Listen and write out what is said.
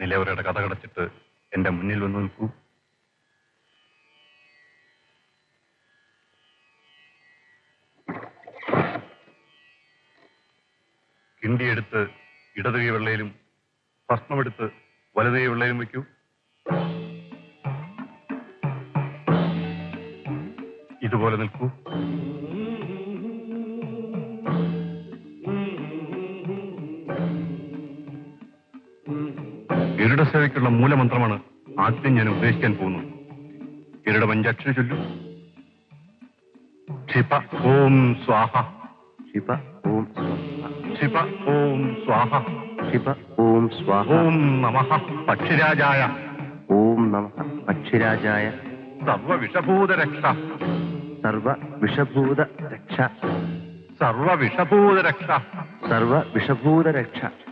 നിലവറയുടെ കഥ കടച്ചിട്ട് എന്റെ മുന്നിൽ വന്ന് നിൽക്കൂ. കിണ്ടിയെടുത്ത് ഇടത് കൈ വെള്ളയിലും ഭക്ഷണമെടുത്ത് വലത് കൈ വെള്ളയിലും വയ്ക്കൂ ഇതുപോലെ നിൽക്കൂ. ഗരുഡ സേവയ്ക്കുള്ള മൂലമന്ത്രമാണ് ആദ്യം ഞാൻ ഉപദേശിക്കാൻ പോകുന്നത്. ഗരുഡ പഞ്ചാക്ഷരം ചൊല്ലു. ക്ഷിപ ഓം സ്വാഹ. ക്ഷിപ ഓം സ്വാഹ. ക്ഷിപ ഓം സ്വാഹ. ക്ഷിപ ഓം സ്വാഹ. ഓം നമ പക്ഷിരാജായ. ഓം നമ പക്ഷിരാജായ. സർവ സർവവിഷഭൂതരക്ഷ. സർവ വിഷഭൂത രക്ഷ സർവ സർവവിഷഭൂതരക്ഷ. സർവ വിഷഭൂത രക്ഷ